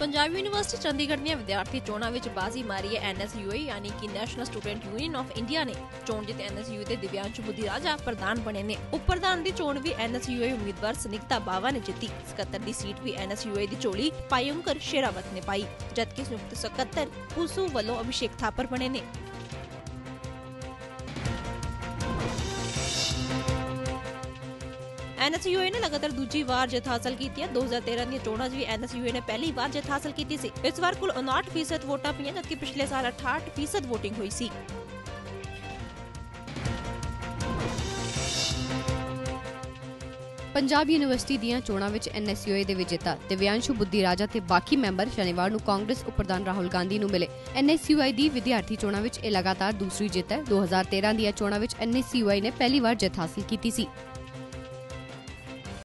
Punjab university Chandigarh ਦੀਆਂ ਵਿਦਿਆਰਥੀ ਚੋਣਾਂ ਵਿੱਚ ਬਾਜ਼ੀ ਮਾਰੀ ਹੈ ਐਨਐਸਯੂਏ ਯਾਨੀ ਕਿ National Student Union of India ਨੇ। ਚੋਣ ਜਿੱਤੇ ਐਨਐਸਯੂਏ ਦੇ ਦਿਵਿਆਂਸ਼ੂ ਬੁੱਧੀ ਰਾਜਾ ਪ੍ਰਧਾਨ ਬਣੇ ਨੇ। ਉਪ ਪ੍ਰਧਾਨ ਦੀ ਚੋਣ ਵੀ ਐਨਐਸਯੂਏ ਉਮੀਦਵਾਰ ਸਨਿਕਤਾ ਬਾਵਾ ਨੇ ਜਿੱਤੀ। ਸਕੱਤਰ ਦੀ ਸੀਟ ਵੀ ਐਨਐਸਯੂਏ ਦੀ ਝੋਲੀ ਪਾਯੰਕਰ ਸ਼ੇਰਾਵਤ ਨੇ ਪਾਈ। ਜਦਕਿ ਸੰਯੁਕਤ ਸਕੱਤਰ ਪੂਸੂ ਵੱਲੋਂ ਅਭਿਸ਼ੇਕ ਥਾਪਰ ਬਣੇ ਨੇ। ਐਨਐਸਯੂਏ ਨੇ ਲਗਾਤਾਰ ਦੂਜੀ ਵਾਰ ਜਿੱਤ ਹਾਸਲ ਕੀਤੀ ਹੈ। 2013 ਦੀਆਂ ਚੋਣਾਂ 'ਚ ਵੀ ਐਨਐਸਯੂਏ ਨੇ ਪਹਿਲੀ ਵਾਰ ਜਿੱਤ ਹਾਸਲ ਕੀਤੀ ਸੀ। ਇਸ ਵਾਰ ਕੁੱਲ 59% ਵੋਟਾਂ ਪਈਆਂ, ਜਦਕਿ ਪਿਛਲੇ ਸਾਲ 68% VOTING ਹੋਈ ਸੀ। ਪੰਜਾਬ ਯੂਨੀਵਰਸਿਟੀ ਦੀਆਂ ਚੋਣਾਂ ਵਿੱਚ ਐਨਐਸਯੂਏ ਦੇ ਵਿਜੇਤਾ ਦਿਵਿਆਂਸ਼ੂ ਬੁੱਧੀ ਰਾਜਾ ਤੇ ਬਾਕੀ ਮੈਂਬਰ ਸ਼ਨੀਵਾਰ ਨੂੰ ਕਾਂਗਰਸ ਉਪ ਪ੍ਰਧਾਨ ਰਾਹੁਲ ਗਾਂਧੀ ਨੂੰ ਮਿਲੇ। ਐਨਐਸਯੂਆਈ ਦੀ ਵਿਦਿਆਰਥੀ ਚੋਣਾਂ ਵਿੱਚ ਇਹ ਲਗਾਤਾਰ ਦੂਸਰੀ ਜਿੱਤ ਹੈ। 2013 ਦੀਆਂ ਚੋਣਾਂ ਵਿੱਚ ਐਨਐਸਯੂਆਈ ਨੇ ਪਹਿਲੀ ਵਾਰ ਜਿੱਤ ਹਾਸਲ ਕੀਤੀ ਸੀ।